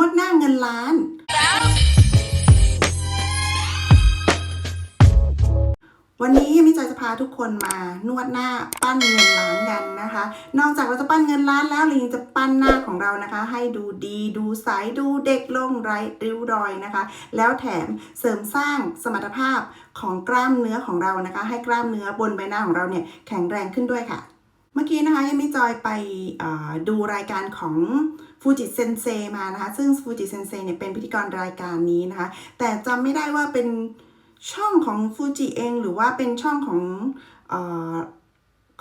วดหน้าเงินล้าน วันนี้มิจอยจะพาทุกคนมานวดหน้าปั้นเงินล้านกันนะคะ นอกจากเราจะปั้นเงินล้านแล้วเรายังจะปั้นหน้าของเรานะคะ ให้ดูดีดูใสดูเด็กลงไร้ริ้วรอยนะคะ แล้วแถมเสริมสร้างสมรรถภาพของกล้ามเนื้อของเรานะคะ ให้กล้ามเนื้อบนใบหน้าของเราเนี่ยแข็งแรงขึ้นด้วยค่ะ มื่อกี้นะคะยังมิจอยไปดูรายการของฟูจิเซนเซมานะคะ ซึ่งฟูจิเซนเซเนี่ยเป็นพิธีกรรายการนี้นะคะ แต่จำไม่ได้ว่าเป็นช่องของฟูจิเองหรือว่าเป็นช่องของอ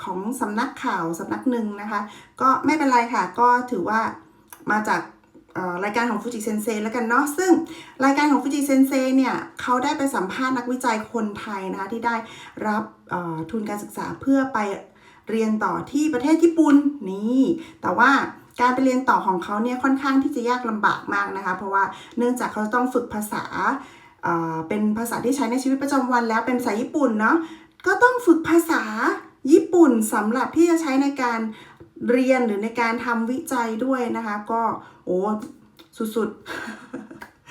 ของสำนักข่าวสำนักหนึ่งนะคะ ก็ไม่เป็นไรค่ะ ก็ถือว่ามาจากรายการของฟูจิเซนเซแล้วกันเนาะซึ่งรายการของฟูจิเซนเซเนี่ยเขาได้ไปสัมภาษณ์นักวิจัยคนไทยนะคะที่ได้รับทุนการศึกษาเพื่อไป เรียนต่อที่ประเทศญี่ปุ่นนี่แต่ว่าการไปเรียนต่อของเขาเนี่ยค่อนข้างที่จะยากลำบากมากนะคะ เพราะว่าเนื่องจากเขาต้องฝึกภาษาเเป็นภาษาที่ใช้ในชีวิตประจำวันแล้วเป็นภาษาญี่ปุ่นเนาะก็ต้องฝึกภาษาญี่ปุ่นสำหรับที่จะใช้ในการเรียนหรือในการทำวิจัยด้วยนะคะ ก็โอ้สุด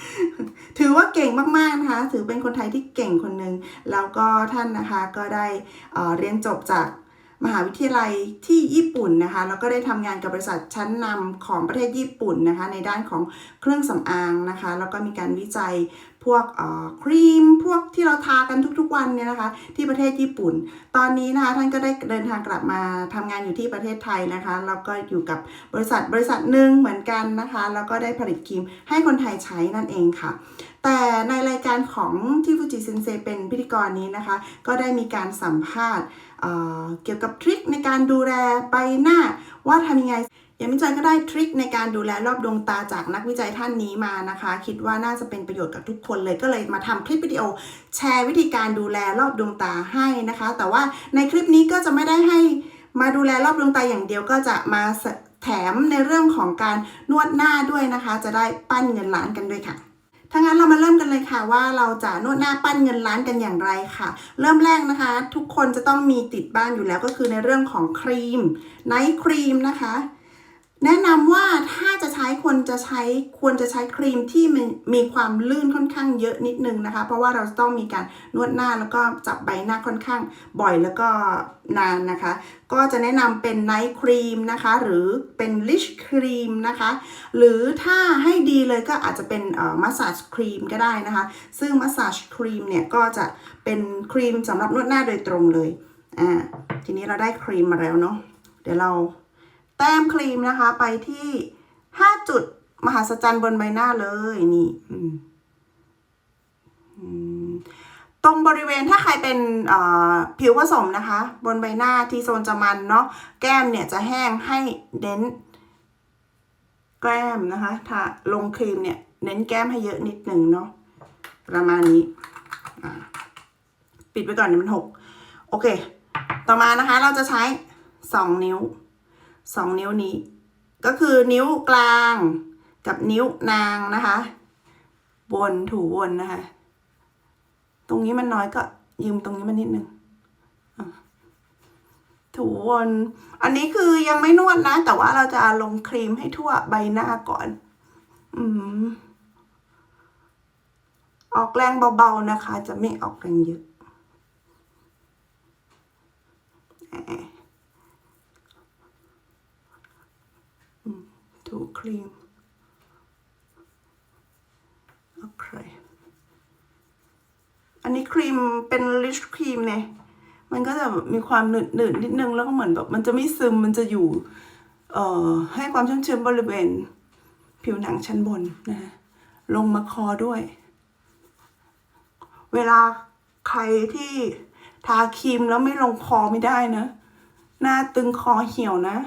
ๆ ถือว่าเก่งมากๆนะคะ ถือเป็นคนไทยที่เก่งคนหนึ่งแล้วก็ท่านนะคะก็ได้เเรียนจบจาก มหาวิทยาลัยที่ญี่ปุ่นนะคะ แล้วก็ได้ทำงานกับบริษัทชั้นนำของประเทศญี่ปุ่นนะคะ ในด้านของเครื่องสำอางนะคะ แล้วก็มีการวิจัยพวกครีม พวกที่เราทากันทุกๆวันเนี่ยนะคะ ที่ประเทศญี่ปุ่น ตอนนี้นะคะท่านก็ได้เดินทางกลับมาทำงานอยู่ที่ประเทศไทยนะคะ แล้วก็อยู่กับบริษัทบริษัทหนึ่งเหมือนกันนะคะ แล้วก็ได้ผลิตครีมให้คนไทยใช้นั่นเองค่ะ แต่ในรายการของที่ฟูจิเซนเซเป็นพิธีกรนี้นะคะ ก็ได้มีการสัมภาษณ์ เเกี่ยวกับทริคในการดูแลใบหน้า ว่าทำยังไงอย่างวิจัยก็ได้ทริคในการดูแลรอบดวงตาจากนักวิจัยท่านนี้มานะคะ คิดว่าน่าจะเป็นประโยชน์กับทุกคนเลยก็เลยมาทำคลิปวิดีโอ แชร์วิธีการดูแลรอบดวงตาให้นะคะ แต่ว่าในคลิปนี้ก็จะไม่ได้ให้มาดูแลรอบดวงตาอย่างเดียวก็จะมาแถมในเรื่องของการนวดหน้าด้วยนะคะ จะได้ปั้นเงินล้านกันด้วยค่ะ ถ้างั้นเรามาเริ่มกันเลยค่ะว่าเราจะนวดหน้าปั้นเงินล้านกันอย่างไรค่ะ เริ่มแรกนะคะ ทุกคนจะต้องมีติดบ้านอยู่แล้วก็คือในเรื่องของครีมไนท์ครีมนะคะ แนะนำว่า ช้ควรจะใช้ควรจะใช้ครีมที่มีมีความลื่นค่อนข้างเยอะนิดนึงนะคะ เพราะว่าเราจะต้องมีการนวดหน้าแล้วก็จับใบหน้าค่อนข้างบ่อยแล้วก็นานนะคะ ก็จะแนะนำเป็นไนท์ครีมนะคะ หรือเป็นลิชครีมนะคะ หรือถ้าให้ดีเลยก็อาจจะเป็นมัสซาจครีมก็ได้นะคะ ซึ่งมัสซาจครีมเนี่ยก็จะเป็นครีมสำหรับนวดหน้าโดยตรงเลยอ่าทีนี้เราได้ครีมมาแล้วเนาะเดี๋ยวเราแต้มครีมนะคะไปที่ 5จุดมหัศจรรย์บนใบหน้าเลยนี่ตรงบริเวณถ้าใครเป็นผิวผสมนะคะ บนใบหน้าที่โซนจะมันเนาะแก้มเนี่ยจะแห้งให้เน้น แก้มนะคะถ้าลงครีมเนี่ยเน้นแก้มให้เยอะนิดหนึ่งเนาะประมาณนี้ปิดไว้ก่อนเดี๋ยวมันหกโอเค ต่อมานะคะเราจะใช้สองนิ้วสองนิ้วนี้ ก็คือนิ้วกลางกับนิ้วนางนะคะวนถูวนนะคะ ตรงนี้มันน้อยก็ยืมตรงนี้มานิดนึงถูวน อันนี้คือยังไม่นวดนะ แต่ว่าเราจะลงครีมให้ทั่วใบหน้าก่อน อืม ออกแรงเบาๆนะคะ จะไม่ออกแรงเยอะอะ ถูครีมโอเคอันนี้ครีมเป็นลิชครีมเนี่ยมันก็จะมีความหนืดหนืดนิดนึงแล้วก็เหมือนแบบมันจะไม่ซึมมันจะอยู่ เอ่อ ให้ความชุ่มชื้นบริเวณ ผิวหนังชั้นบนนะลงมาคอด้วย เวลาใครที่ทาครีมแล้วไม่ลงคอไม่ได้นะ หน้าตึงคอเหี่ยวนะ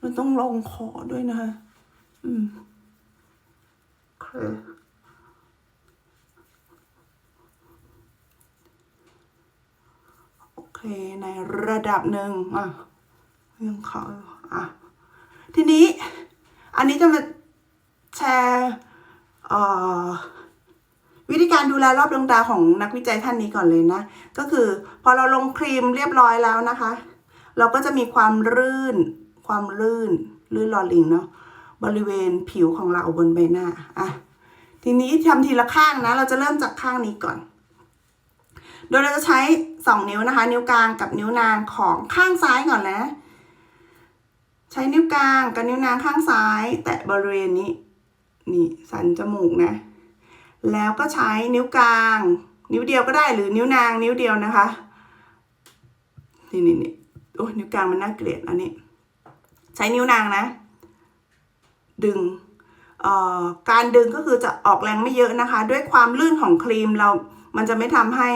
มันต้องลงคอด้วยนะคะ อืมโอเคโอเค ในระดับหนึ่งอะยังขออยู่อะ ทีนี้ อันนี้จะมาแชร์เอ่อวิธีการดูแลรอบดวงตาของนักวิจัยท่านนี้ก่อนเลยนะ ก็คือพอเราลงครีมเรียบร้อยแล้วนะคะ เราก็จะมีความรื่น ความลื่นลื่นลอลิงเนาะบริเวณผิวของเราบนใบหน้าอะทีนี้ทำทีละข้างนะ เราจะเริ่มจากข้างนี้ก่อน โดยเราจะใช้ 2 นิ้วนะคะ นิ้วกลางกับนิ้วนางของข้างซ้ายก่อนนะ ใช้นิ้วกลางกับนิ้วนางข้างซ้าย แตะบริเวณนี้ นี่สันจมูกนะ แล้วก็ใช้นิ้วกลาง นิ้วเดียวก็ได้หรือนิ้วนางนิ้วเดียวนะคะ นี่นี่นี่โอ้นิ้วกลางมันน่าเกลียดอันนี้ ใช้นิ้วนางนะ ดึงเอ่อการดึงก็คือจะออกแรงไม่เยอะนะคะ ด้วยความลื่นของครีมเรา มันจะไม่ทำให้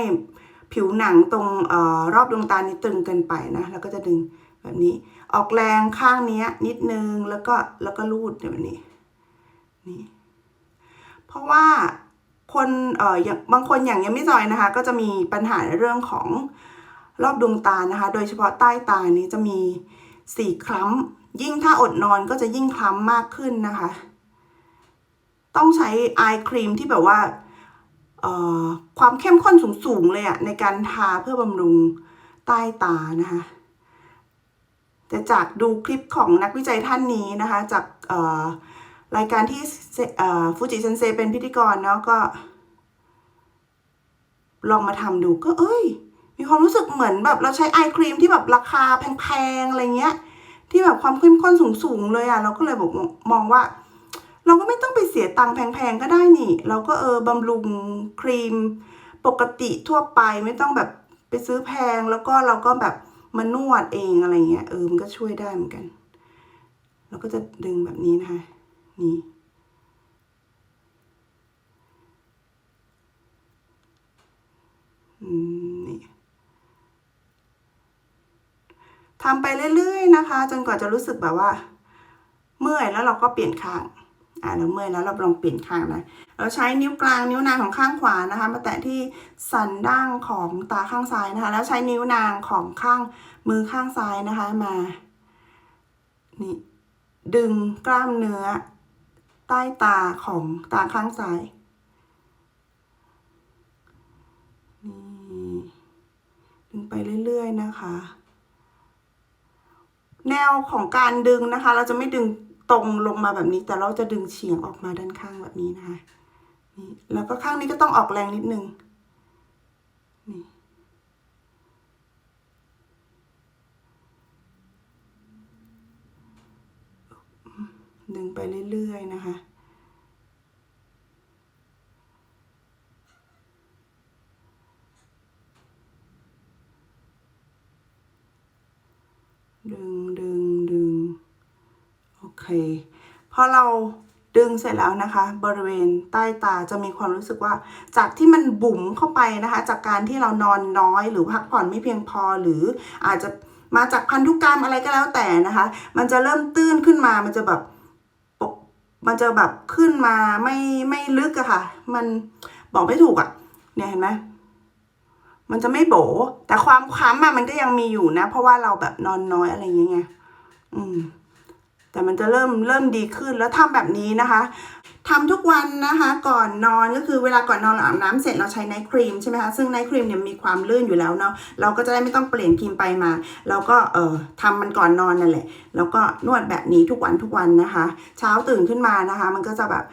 ผิวหนังตรงเออรอบดวงตานี่ตึงเกินไปนะแล้วก็จะดึงแบบนี้ ออกแรงข้างนี้นิดนึงแล้วก็แล้วก็ลูดแบบนี้นี่เพราะว่าคนเอ่ออย่างบางคนอย่างยังไม่จอยนะคะ ก็จะมีปัญหาในเรื่องของรอบดวงตานะคะ โดยเฉพาะใต้ตานี้จะมีสีคล้ำ ยิ่งถ้าอดนอนก็จะยิ่งคล้ำมากขึ้นนะคะ ต้องใช้ไอครีมที่แบบว่าความเข้มข้นสูงๆเลยอะในการทาเพื่อบำรุงใต้ตานะคะ แต่จากดูคลิปของนักวิจัยท่านนี้นะคะ จากรายการที่ฟูจิเซนเซเป็นพิธีกรเนาะก็ ลองมาทำดูก็เอ้ย มีความรู้สึกเหมือนแบบเราใช้ไอครีมที่แบบราคาแพงๆ อะไรเงี้ย ที่แบบความเข้มข้นสูงๆเลยอะ่ะเราก็เลยบอกมองว่า เราก็ไม่ต้องไปเสียตังค์แพงๆก็ได้นี่ เราก็เออบำรุงครีม ปกติทั่วไปไม่ต้องแบบไปซื้อแพงแล้วก็เราก็แบบมานวดเองอะไรเงี้ยเออมันก็ช่วยได้เหมือนกัน เราก็จะดึงแบบนี้นะคะนี่อืมนี่ ทำไปเรื่อยๆนะคะ จนกว่าจะรู้สึกแบบว่า เมื่อยแล้วเราก็เปลี่ยนข้าง อ่าเราเมื่อยแล้วเราลองเปลี่ยนข้างนะ เราใช้นิ้วกลางนิ้วนางของข้างขวานะคะ มาแตะที่สันด่างของตาข้างซ้ายนะคะ แล้วใช้นิ้วนางของข้างมือข้างซ้ายนะคะมานี่ดึงกล้ามเนื้อ ใต้ตาของตาข้างซ้ายนี่ดึงไปเรื่อย ๆ นะคะ แนวของการดึงนะคะ เราจะไม่ดึงตรงลงมาแบบนี้ แต่เราจะดึงเฉียงออกมาด้านข้างแบบนี้นะคะนี่แล้วก็ข้างนี้ก็ต้องออกแรงนิดนึงนี่ดึงไปเรื่อยๆนะคะ ดึงดึงดึงโอ เคพอเราดึงเสร็จแล้วนะคะ บริเวณใต้ตาจะมีความรู้สึกว่า จากที่มันบุ๋มเข้าไปนะคะ จากการที่เรานอนน้อย หรือพักผ่อนไม่เพียงพอหรืออาจจะมาจากพันธุกรรมอะไรก็แล้วแต่นะคะ มันจะเริ่มตื้นขึ้นมา มันจะแบบมันจะแบบขึ้นมาไม่ไม่ลึกอะค่ะ มันบอกไม่ถูกอะเนี่ยเห็นไหมมันจะไม่โบ แต่ความค้ำอะมันก็ยังมีอยู่นะ เพราะว่าเราแบบนอนน้อยอะไรอย่างเงี้ยอืม แต่มันจะเริ่มเริ่มดีขึ้นแล้วทำแบบนี้นะคะทำทุกวันนะคะก่อนนอนก็คือเวลาก่อนนอนอาบน้ำเสร็จเราใช้ไนท์ครีมใช่ไหมคะซึ่งไนท์ครีมเนี่ยมีความลื่นอยู่แล้วเนาะเราก็จะได้ไม่ต้องเปลี่ยนครีมไปมาเราก็เอ่อทำมันก่อนนอนนั่นแหละ แล้วก็นวดแบบนี้ทุกวันทุกวันนะคะ เช้าตื่นขึ้นมานะคะ มันก็จะแบบ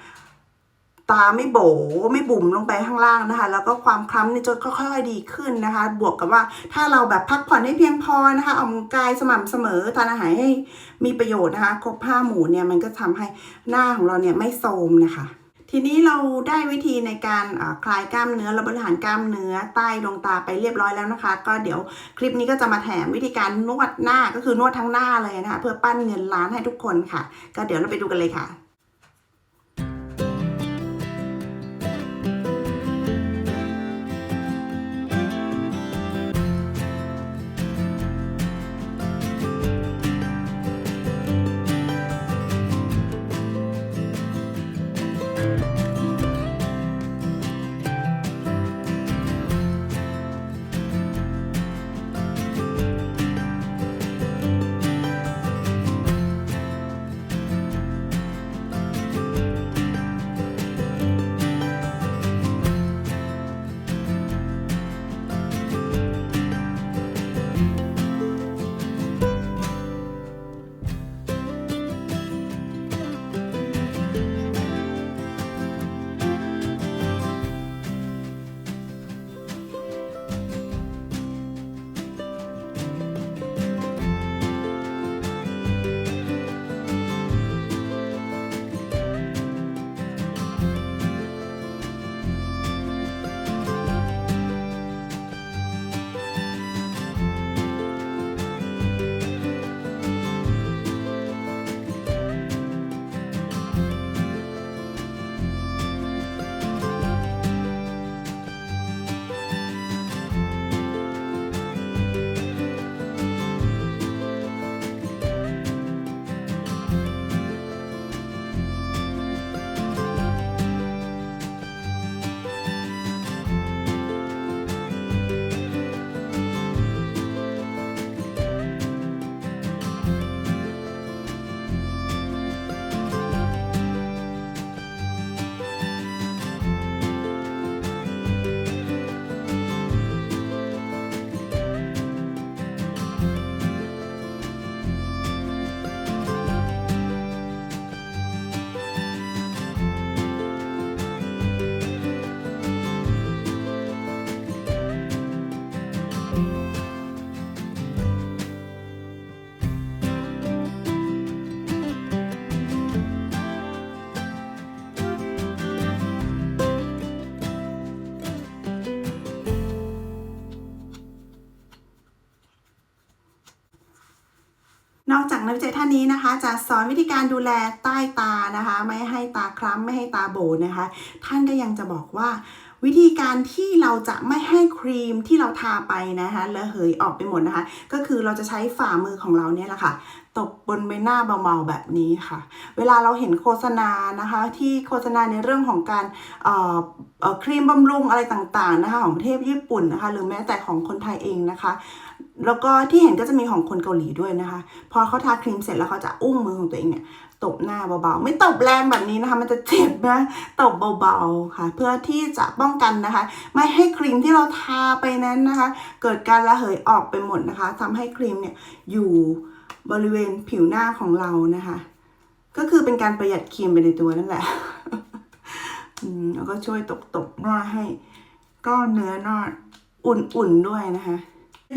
ตาไม่โบไม่บุ๋มลงไปข้างล่างนะคะ แล้วก็ความคล้ำเนี่ยจะค่อยๆดีขึ้นนะคะ บวกกับว่าถ้าเราแบบพักผ่อนให้เพียงพอนะคะออกกำลังกายสม่ำเสมอทานอาหารให้มีประโยชน์นะคะ ครบห้าหมู่เนี่ยมันก็ทำให้หน้าของเราเนี่ยไม่โทรมนะคะทีนี้เราได้วิธีในการคลายกล้ามเนื้อและบริหารกล้ามเนื้อใต้ดวงตาไปเรียบร้อยแล้วนะคะ ก็เดี๋ยวคลิปนี้ก็จะมาแถมวิธีการนวดหน้าก็คือนวดทั้งหน้าเลยนะคะเพื่อปั้นเงินล้านให้ทุกคนค่ะ ก็เดี๋ยวเราไปดูกันเลยค่ะ นอกจากนักวิจัยท่านนี้นะคะ จะสอนวิธีการดูแลใต้ตานะคะ ไม่ให้ตาคล้ำไม่ให้ตาโบนะคะ ท่านก็ยังจะบอกว่าวิธีการที่เราจะไม่ให้ครีมที่เราทาไปนะคะระเหยออกไปหมดนะคะ ก็คือเราจะใช้ฝ่ามือของเราเนี่ยแหละค่ะ ตบบนใบหน้าเบาๆแบบนี้ค่ะ เวลาเราเห็นโฆษณานะคะ ที่โฆษณาในเรื่องของการครีมบำรุงอะไรต่างๆนะคะของประเทศญี่ปุ่นนะคะ หรือแม้แต่ของคนไทยเองนะคะแล้วก็ที่เห็นก็จะมีของคนเกาหลีด้วยนะคะ พอเขาทาครีมเสร็จแล้วเขาจะอุ้งมือของตัวเองเนี่ยตบหน้าเบาๆ ไม่ตบแรงแบบนี้นะคะ มันจะเจ็บนะตบเบาๆค่ะ เพื่อที่จะป้องกันนะคะ ไม่ให้ครีมที่เราทาไปนั้นนะคะ เกิดการระเหยออกไปหมดนะคะทำให้ครีมเนี่ยอยู่ บริเวณผิวหน้าของเรานะคะ ก็คือเป็นการประหยัดครีมไปในตัวนั่นแหละแล้วก็ช่วยตกตกหน้าให้ก้อนเนื้อหน้าอุ่นๆด้วยนะคะ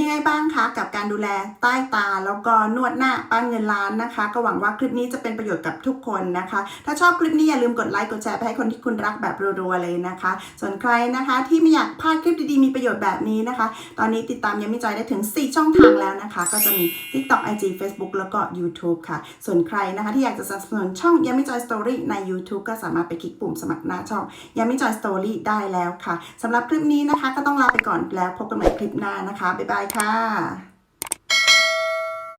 ยังไงบ้างคะกับการดูแลใต้ตา แล้วก็นวดหน้าปั้นเงินล้านนะคะ ก็หวังว่าคลิปนี้จะเป็นประโยชน์กับทุกคนนะคะ ถ้าชอบคลิปนี้อย่าลืมกดไลค์กดแชร์ไปให้คนที่คุณรักแบบรัวๆเลยนะคะ ส่วนใครนะคะที่ไม่อยากพลาดคลิปดีๆมีประโยชน์แบบนี้นะคะ ตอนนี้ติดตามยังไม่จอยได้ถึง 4 ช่องทางแล้วนะคะ ก็จะมี TikTok IG Facebook แล้วก็ YouTube ค่ะ ส่วนใครนะคะที่อยากจะสนับสนุนช่องยังไม่จอยสตอรี่ใน YouTube ก็สามารถไปคลิกปุ่มสมัครหน้าช่องยังไม่จอยสตอรี่ได้แล้วค่ะสำหรับคลิปนี้นะคะ ก็ต้องลาไปก่อนแล้วพบกันใหม่คลิปหน้านะคะบ๊ายบายค่ะ